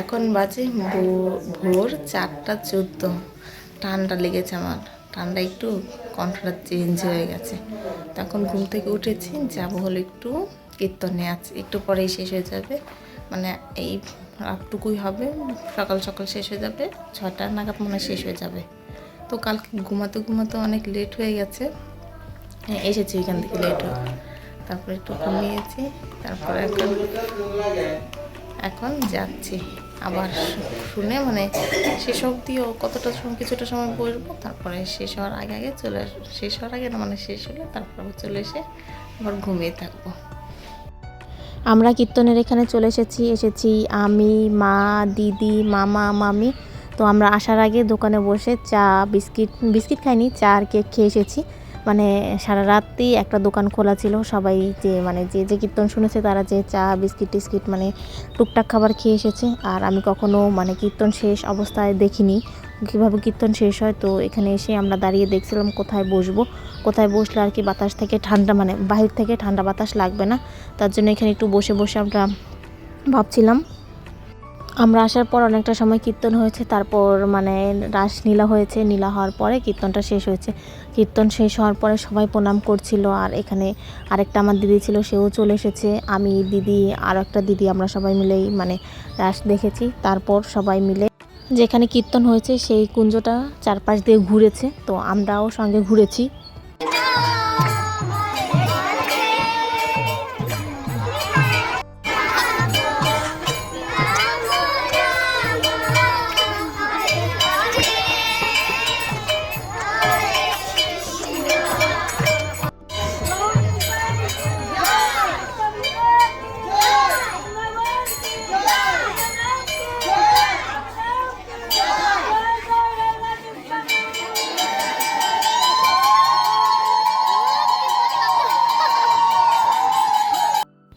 এখন বাজে ভোর চারটা চোদ্দ। ঠান্ডা লেগেছে আমার। ঠান্ডা একটু কণ্ঠটা চেঞ্জ হয়ে গেছে। তখন ঘুম থেকে উঠেছি যাব হলো একটু কীর্তনে আছে একটু পরেই শেষ হয়ে যাবে। মানে এই রাতটুকুই হবে সকাল সকাল শেষ হয়ে যাবে ছটা নাগাদ মনে শেষ হয়ে যাবে। তো কালকে ঘুমাতে ঘুমাতে অনেক লেট হয়ে গেছে। হ্যাঁ, এসেছি এখান থেকে লেট হয়ে। তারপরে একটু ঘুমিয়েছি তারপরে এখন এখন যাচ্ছি। আবার শুনে মানে শেষ অবধিও কতটা সময়, কিছুটা সময় বসবো, তারপরে শেষ হওয়ার আগে আগে চলে শেষ হওয়ার আগে না মানে শেষ হলে তারপর চলে এসে আবার ঘুমিয়ে থাকব। আমরা কীর্তনের এখানে চলে এসেছি এসেছি আমি, মা, দিদি, মামা, মামি। তো আমরা আসার আগে দোকানে বসে চা, বিস্কিট বিস্কিট খাইনি, চা আর কেক খেয়ে এসেছি। মানে সারা রাতই একটা দোকান খোলা ছিল। সবাই যে মানে যে যে কীর্তন শুনেছে তারা যে চা, বিস্কিট টিস্কিট মানে টুকটাক খাবার খেয়ে এসেছে। আর আমি কখনো মানে কীর্তন শেষ অবস্থায় দেখিনি। কীভাবে কীর্তন শেষ হয়? তো এখানে এসে আমরা দাঁড়িয়ে দেখছিলাম কোথায় বসবো। কোথায় বসলে আর কি বাতাস থেকে ঠান্ডা মানে বাহির থেকে ঠান্ডা বাতাস লাগবে না। তার জন্য এখানে একটু বসে বসে আমরা ভাবছিলাম আমরা আসার পর অনেকটা সময় কীর্তন হয়েছে, তারপর মানে রাস নীলা হয়েছে নীলা হওয়ার পরে কীর্তনটা শেষ হয়েছে। কীর্তন শেষ হওয়ার পরে সবাই প্রণাম করছিল, আর এখানে আরেকটা আমার দিদি ছিল, সেও চলে এসেছে। আমি, দিদি আর একটা দিদি, আমরা সবাই মিলেই মানে রাস দেখেছি, তারপর সবাই মিলে যেখানে কীর্তন হয়েছে, সেই কুঞ্জটা চারপাশ দিয়ে ঘুরেছে। তো আমরাও সঙ্গে ঘুরেছি।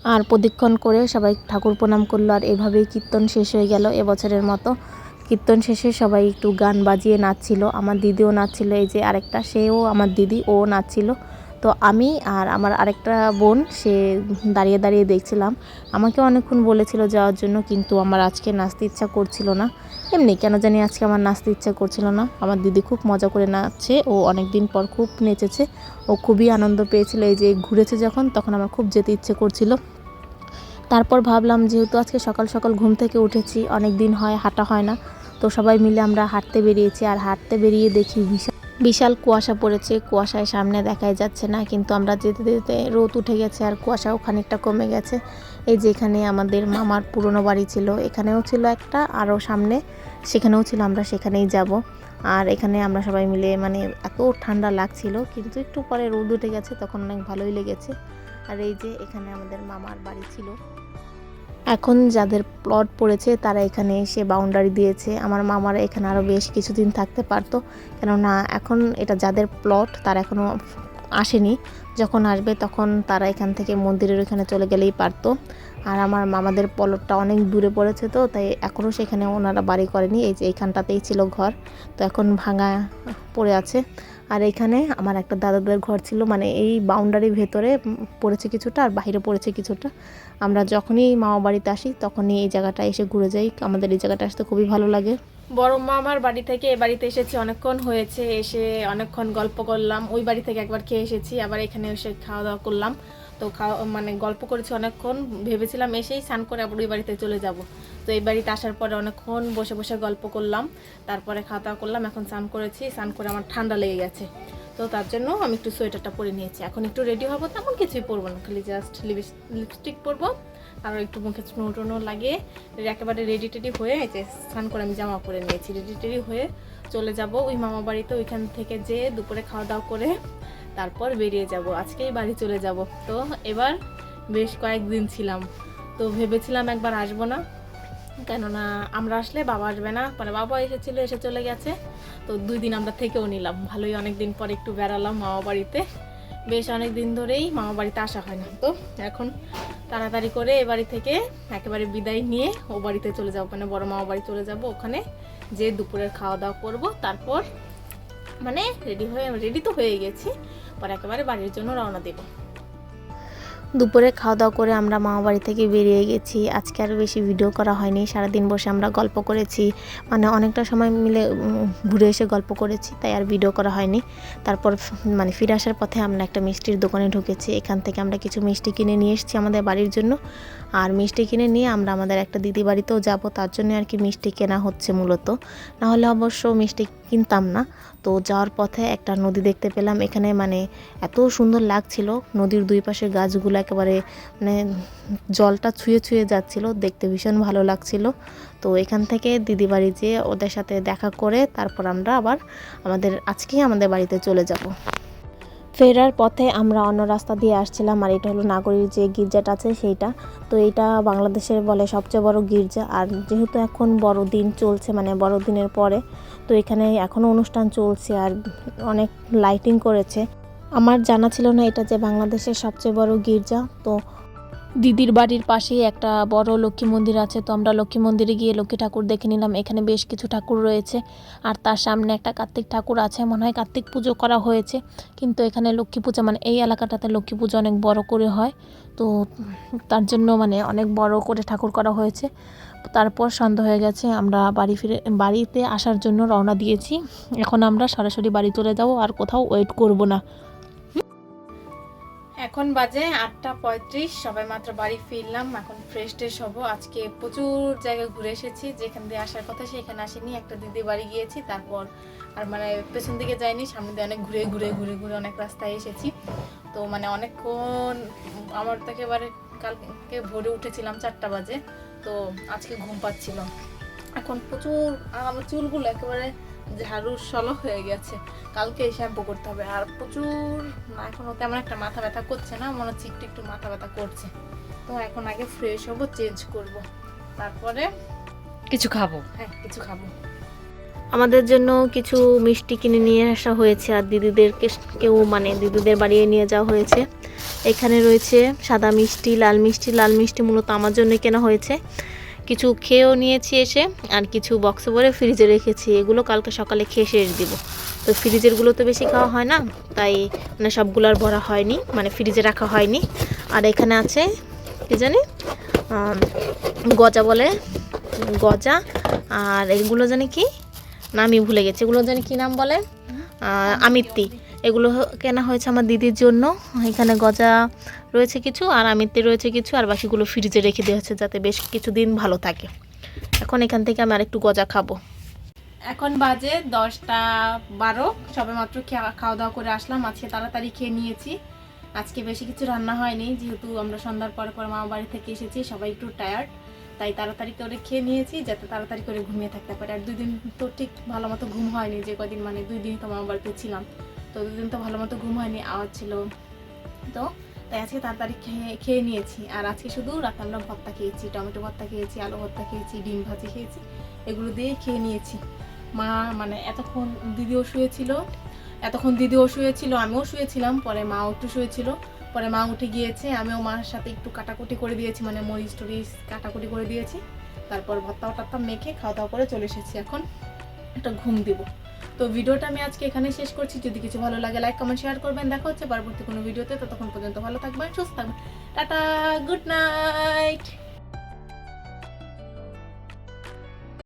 আর প্রদক্ষিণ করে সবাই ঠাকুর প্রণাম করল। আর এভাবেই কীর্তন শেষ হয়ে গেল এবছরের মতো। কীর্তন শেষে সবাই একটু গান বাজিয়ে নাচছিল। আমার দিদিও নাচছিল, এই যে আরেকটা, সেও আমার দিদি, ও নাচছিল। তো আমি আর আমার আরেকটা বোন, সে দাঁড়িয়ে দাঁড়িয়ে দেখছিলাম। আমাকে অনেকক্ষণ বলেছিল যাওয়ার জন্য, কিন্তু আমার আজকে নাচতে ইচ্ছা করছিল না। এমনি কেন জানি আজকে আমার নাচতে ইচ্ছা করছিল না। আমার দিদি খুব মজা করে নাচছে, ও অনেক দিন পর খুব নেচেছে। ও খুবই আনন্দ পেয়েছিল, এই যে ঘুরেছে যখন, তখন আমার খুব যেতে ইচ্ছে করছিল। তারপর ভাবলাম, যেহেতু আজকে সকাল সকাল ঘুম থেকে উঠেছি অনেক দিন হয়, হাঁটা হয় না। তো সবাই মিলে আমরা হাঁটতে বেরিয়েছি, আর হাঁটতে বেরিয়ে দেখি বিশাল বিশাল কুয়াশা পড়েছে, কুয়াশায় সামনে দেখাই যাচ্ছে না, কিন্তু আমরা যেতে যেতে রোদ উঠে গেছে আর কুয়াশাও খানিকটা কমে গেছে। এই যে এখানে আমাদের মামার পুরনো বাড়ি ছিল, এখানেও ছিল একটা আরও সামনে সেখানেও ছিল, আমরা সেখানেই যাব। আর এখানে আমরা সবাই মিলে মানে এত ঠান্ডা লাগছিল, কিন্তু একটু পরে রোদ উঠে গেছে, তখন অনেক ভালোই লেগেছে। আর এই যে এখানে আমাদের মামার বাড়ি ছিল। এখন যাদের প্লট পড়েছে, তারা এখানে এসে বাউন্ডারি দিয়েছে। আমার মামারা এখানে আরও বেশ কিছুদিন থাকতে পারতো। কেননা এখন এটা যাদের প্লট তারা এখনও আসেনি। যখন আসবে তখন তারা এখান থেকে মন্দিরের ওখানে চলে গেলেই পারতো। আর আমার মামাদের পলটটা অনেক দূরে পড়েছে তো, তাই এখনও সেখানে ওনারা বাড়ি করেনি। এই যে এইখানটাতেই ছিল ঘর, তো এখন ভাঙা পড়ে আছে। আর এখানে আমার একটা দাদাদের ঘর ছিল মানে এই বাউন্ডারির ভেতরে পড়েছে কিছুটা আর বাইরে পড়েছে কিছুটা। আমরা যখনই মামা বাড়িতে আসি, তখনই এই জায়গাটা এসে ঘুরে যাই। আমাদের এই জায়গাটা আসতে খুবই ভালো লাগে। বড় মা আমার বাড়ি থেকে এ বাড়িতে এসেছি, অনেকক্ষণ হয়েছে, এসে অনেকক্ষণ গল্প করলাম। ওই বাড়ি থেকে একবার খেয়ে এসেছি, আবার এখানে এসে খাওয়া দাওয়া করলাম। তো খাওয়া মানে গল্প করেছি অনেকক্ষণ, ভেবেছিলাম এসেই স্নান করে আবার ওই বাড়িতে চলে যাব। তো এই বাড়িতে আসার পরে অনেকক্ষণ বসে বসে গল্প করলাম, তারপরে খাওয়া দাওয়া করলাম, এখন স্নান করেছি, স্নান করে আমার ঠান্ডা লেগে গেছে। তো তার জন্য আমি একটু সোয়েটারটা পরে নিয়েছি। এখন একটু রেডি হব, তেমন কিছুই পরবো না, খালি জাস্ট লিপস্টিক পরবো আর একটু মুখে স্নো টোনো লাগিয়ে একেবারে রেডি টেডি হয়ে যে স্নান করে আমি জামা পরে নিয়েছি। রেডি টেডি হয়ে চলে যাব ওই মামা বাড়িতে, ওইখান থেকে যে দুপুরে খাওয়া দাওয়া করে তারপর বেরিয়ে যাব। আজকেই বাড়ি চলে যাব। তো এবার বেশ কয়েকদিন ছিলাম। তো ভেবেছিলাম একবার আসব না। কেননা আমরা আসলে বাবা আসবে না, পরে বাবা এসেছিল, এসে চলে গেছে। তো দুই দিন আমরা থেকেও নিলাম। ভালোই অনেক দিন পর একটু বেড়ালাম মামা বাড়িতে। বেশ অনেক দিন ধরেই মামা বাড়িতে আসা হয় না। তো এখন তাড়াতাড়ি করে এ বাড়ি থেকে একেবারে বিদায় নিয়ে ও বাড়িতে চলে যাব। মানে বড় মামা বাড়ি চলে যাব। ওখানে যে দুপুরের খাওয়া দাওয়া করব। তারপর মানে রেডি হয়ে রেডি তো হয়ে গেছি, পরে একেবারে বাড়ির জন্য রওনা দেবো। দুপুরে খাওয়া দাওয়া করে আমরা মামা বাড়ি থেকে বেরিয়ে গেছি। আজকে আরও বেশি ভিডিও করা হয়নি, সারাদিন বসে আমরা গল্প করেছি। মানে অনেকটা সময় মিলে ঘুরে এসে গল্প করেছি, তাই আর ভিডিও করা হয়নি। তারপর মানে ফিরে আসার পথে আমরা একটা মিষ্টির দোকানে ঢুকেছি। এখান থেকে আমরা কিছু মিষ্টি কিনে নিয়ে এসেছি আমাদের বাড়ির জন্য। আর মিষ্টি কিনে নিয়ে আমরা আমাদের একটা দিদি বাড়িতেও যাব, তার জন্য আর কি মিষ্টি কেনা হচ্ছে মূলত। না হলে অবশ্য মিষ্টি কিনতাম না। তো যাওয়ার পথে একটা নদী দেখতে পেলাম, এখানে মানে এত সুন্দর লাগছিল, নদীর দুই পাশে গাছগুলো একেবারে মানে জলটা ছুঁয়ে ছুঁয়ে যাচ্ছিল, দেখতে ভীষণ ভালো লাগছিল। তো এখান থেকে দিদি বাড়ি যেয়ে ওদের সাথে দেখা করে তারপর আমরা আবার আমাদের, আজকেই আমাদের বাড়িতে চলে যাব। ফেরার পথে আমরা অন্য রাস্তা দিয়ে আসছিলাম আর এটা হলো নাগরীর যে গির্জাটা আছে সেইটা। তো এটা বাংলাদেশের বলে সবচেয়ে বড় গির্জা। আর যেহেতু এখন বড়দিন চলছে মানে বড়দিনের পরে, তো এখানে এখনও অনুষ্ঠান চলছে আর অনেক লাইটিং করেছে। আমার জানা ছিল না এটা যে বাংলাদেশের সবচেয়ে বড় গির্জা। তো দিদির বাড়ির পাশেই একটা বড় লক্ষ্মী মন্দির আছে। তো আমরা লক্ষ্মী মন্দিরে গিয়ে লক্ষ্মী ঠাকুর দেখে নিলাম। এখানে বেশ কিছু ঠাকুর রয়েছে। আর তার সামনে একটা কার্তিক ঠাকুর আছে। মনে হয় কার্তিক পুজো করা হয়েছে। কিন্তু এখানে লক্ষ্মী পূজা মানে এই এলাকাটাতে লক্ষ্মী পুজো অনেক বড় করে হয়। তো তার জন্য মানে অনেক বড় করে ঠাকুর করা হয়েছে। তারপর সন্ধ্যা হয়ে গেছে। আমরা বাড়ি ফিরে, বাড়িতে আসার জন্য রওনা দিয়েছি। এখন আমরা সরাসরি বাড়ি চলে যাব। আর কোথাও ওয়েট করব না। এখন বাজে আটটা পঁয়ত্রিশ, সবাই মাত্র বাড়ি ফিরলাম, এখন ফ্রেশ ট্রেশ হব। আজকে প্রচুর জায়গায় ঘুরে এসেছি, যেখান দিয়ে আসার কথা সেখানে আসেনি, একটা দিদি বাড়ি গিয়েছি, তারপর আর মানে পেছন দিকে যাইনি, সামনে দিয়ে অনেক ঘুরে ঘুরে ঘুরে ঘুরে অনেক রাস্তায় এসেছি। তো মানে অনেকক্ষণ আমার তো একেবারে কালকে ভোরে উঠেছিলাম চারটা বাজে, তো আজকে ঘুম পাচ্ছিল। এখন প্রচুর, আমার চুলগুলো একেবারে ঝাড়ুর সলো হয়ে গেছে। কালকে শ্যাম্পু করতে হবে। আর প্রচুর না এখনও তেমন একটা মাথা ব্যথা করছে না মনে হচ্ছে একটু একটু মাথা ব্যথা করছে। তো এখন আগে ফ্রেশ হব চেঞ্জ করব। তারপরে কিছু খাব। হ্যাঁ কিছু খাব। আমাদের জন্য কিছু মিষ্টি কিনে নিয়ে আসা হয়েছে আর দিদিদেরকে কেউ মানে দিদিদের বাড়িয়ে নিয়ে যাওয়া হয়েছে। এখানে রয়েছে সাদা মিষ্টি লাল মিষ্টি। লাল মিষ্টি মূলত আমার জন্য কেনা হয়েছে। কিছু খেয়েও নিয়েছি এসে, আর কিছু বক্সে ভরে ফ্রিজে রেখেছি। এগুলো কালকে সকালে খেয়ে শেষ দিব। তো ফ্রিজেরগুলো তো বেশি খাওয়া হয় না, তাই মানে সবগুলো আর ভরা হয়নি মানে ফ্রিজে রাখা হয়নি। আর এখানে আছে, কি জানি গজা বলে, গজা, আর এগুলো জানি কি নামই ভুলে গেছি, এগুলো জানি কি নাম বলে? আমিত্তি। এগুলো কেনা হয়েছে আমার দিদির জন্য, এখানে গজা রয়েছে কিছু, আর আমিত্তি রয়েছে কিছু, আর বাকিগুলো ফ্রিজে রেখে দেওয়া হচ্ছে যাতে বেশ কিছুদিন ভালো থাকে। এখন এখান থেকে আমি আরেকটু গজা খাব। এখন বাজে দশটা বারো, সবে মাত্র খাওয়া দাওয়া করে আসলাম, আজকে তাড়াতাড়ি খেয়ে নিয়েছি। আজকে বেশি কিছু রান্না হয়নি, যেহেতু আমরা সন্ধ্যার পর পর মামা বাড়ি থেকে এসেছি, সবাই একটু টায়ার্ড তাই তাড়াতাড়ি করে খেয়ে নিয়েছি, যাতে তাড়াতাড়ি করে ঘুমিয়ে থাকতে পারে। আর দুই দিন তো ঠিক ভালো মতো ঘুম হয়নি, যে কদিন মানে দুই দিন তো মামা বাড়িতে ছিলাম। তো দুই দিন তো ভালো মতো ঘুম হয়নি, আওয়াজ ছিল। তো তাই আজকে তাড়াতাড়ি খেয়ে খেয়ে নিয়েছি। আর আজকে শুধু রাতে আমরা ভর্তা খেয়েছি, টমেটো ভর্তা খেয়েছি, আলু ভর্তা খেয়েছি, ডিম ভাজি খেয়েছি, এগুলো দিয়েই খেয়ে নিয়েছি। মা মানে এতক্ষণ দিদিও শুয়েছিল, এতক্ষণ দিদিও শুয়েছিল, আমিও শুয়েছিলাম, পরে মাও একটু শুয়েছিল, পরে মা উঠে গিয়েছে, আমিও মার সাথে একটু কাটাকুটি করে দিয়েছি মানে মরিচ টরিচ কাটাকুটি করে দিয়েছি, তারপর ভর্তা টাত্তা মেখে খাওয়া দাওয়া করে চলে এসেছি। এখন একটা ঘুম দিব। তো ভিডিওটা আমি আজকে এখানে শেষ করছি। যদি কিছু ভালো লাগে লাইক কমেন্ট শেয়ার করবেন। দেখা হচ্ছে পরবর্তী কোনো ভিডিওতে। ততক্ষণ পর্যন্ত ভালো থাকবেন, সুস্থ থাকবেন। Tata good night